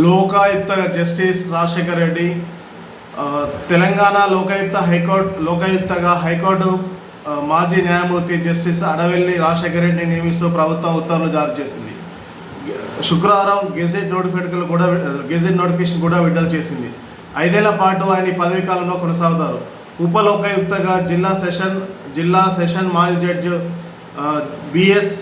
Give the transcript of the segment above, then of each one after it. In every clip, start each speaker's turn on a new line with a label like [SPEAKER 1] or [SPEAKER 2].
[SPEAKER 1] Lokayukta justice Rajasekhar Reddy Telangana Lokayukta high court లోకాయుక్తగా high court మాజీ న్యాయమూర్తి justice అడవెల్లి Rajasekhar రెడ్డిని నియమిస్తూ ప్రభుత్వం ఉత్తర్వులు జారీ చేసింది. శుక్రవారం గెజెట్ నోటిఫికేషన్ కూడా గెజెట్ నోటిఫికేషన్ కూడా విడుదల చేసింది. ఐదేళ్ళ పాటు ఆయన పదవీ కాలంలో కొనసాగుతారు. ఉప లోకాయుక్తగా జిల్లా సెషన్ జిల్లా సెషన్ మాజీ జడ్జి బిఎస్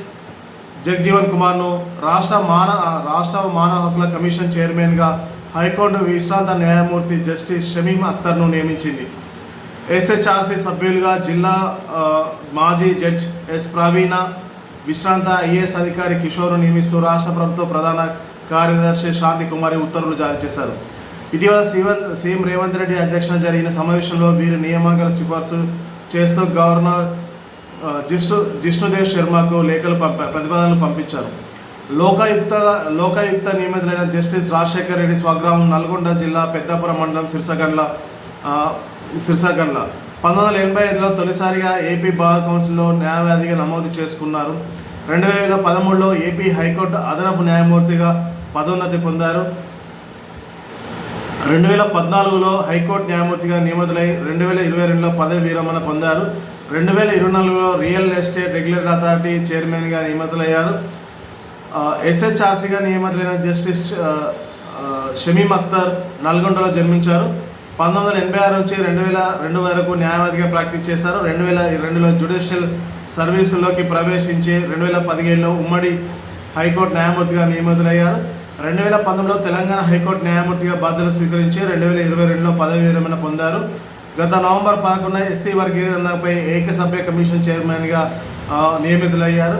[SPEAKER 1] జగజీవన్ కుమార్ను రాష్ట్ర మాన రాష్ట్ర మానవ హక్కుల కమిషన్ చైర్మన్గా హైకోర్టు విశ్రాంత న్యాయమూర్తి జస్టిస్ షమీమ్ అఖ్తర్ను నియమించింది. ఎస్హెచ్ఆర్సీ సభ్యులుగా జిల్లా మాజీ జడ్జ్ ఎస్ ప్రవీణ విశ్రాంత ఐఏఎస్ అధికారి కిషోర్ను నియమిస్తూ రాష్ట్ర ప్రభుత్వ ప్రధాన కార్యదర్శి శాంతి కుమారి ఉత్తర్వులు జారీ చేశారు. ఇటీవల సీఎం సీఎం రేవంత్ రెడ్డి అధ్యక్షన జరిగిన సమావేశంలో వీరి నియామకాల సిఫార్సు చేస్తూ గవర్నర్ జిష్ణు జిష్ణుదేవ్ శర్మకు లేఖలు పంప ప్రతిపాదనలు పంపించారు. లోకాయుక్త లోకాయుక్త నియమితులైన జస్టిస్ రాజశేఖర్ రెడ్డి స్వగ్రామం నల్గొండ జిల్లా పెద్దాపురం మండలం సిరిసగండ్ల సిరిసగండ్ల. పంతొమ్మిది వందల ఎనభై ఐదులో తొలిసారిగా ఏపీ బార్ కౌన్సిల్లో న్యాయవాదిగా నమోదు చేసుకున్నారు. రెండు వేల పదమూడులో ఏపీ హైకోర్టు అదనపు న్యాయమూర్తిగా పదోన్నతి పొందారు. రెండు వేల పద్నాలుగులో హైకోర్టు న్యాయమూర్తిగా నియమితులై రెండు వేల ఇరవై రెండులో పదవి విరమణ పొందారు. రెండు వేల ఇరవై నాలుగులో రియల్ ఎస్టేట్ రెగ్యులర్ అథారిటీ చైర్మన్గా నియమితులయ్యారు. ఎస్హెచ్ఆర్సీగా నియమితులైన జస్టిస్ షమీమ్ అఖ్తర్ నల్గొండలో జన్మించారు. పంతొమ్మిది వందల ఎనభై ఆరు నుంచి రెండు వేల రెండు వరకు న్యాయవాదిగా ప్రాక్టీస్ చేశారు. రెండు వేల రెండులో జ్యుడిషియల్ సర్వీసుల్లోకి ప్రవేశించి రెండు వేల పదిహేడులో ఉమ్మడి హైకోర్టు న్యాయమూర్తిగా నియమితులయ్యారు. రెండు వేల పంతొమ్మిదిలో తెలంగాణ హైకోర్టు న్యాయమూర్తిగా బాధ్యతలు స్వీకరించి రెండు వేల ఇరవై రెండులో పదవి విరమణ పొందారు. గత నవంబర్ పదకొండున ఎస్సీ వర్గీకరణపై ఏకసభ్య కమిషన్ చైర్మన్గా నియమితులయ్యారు.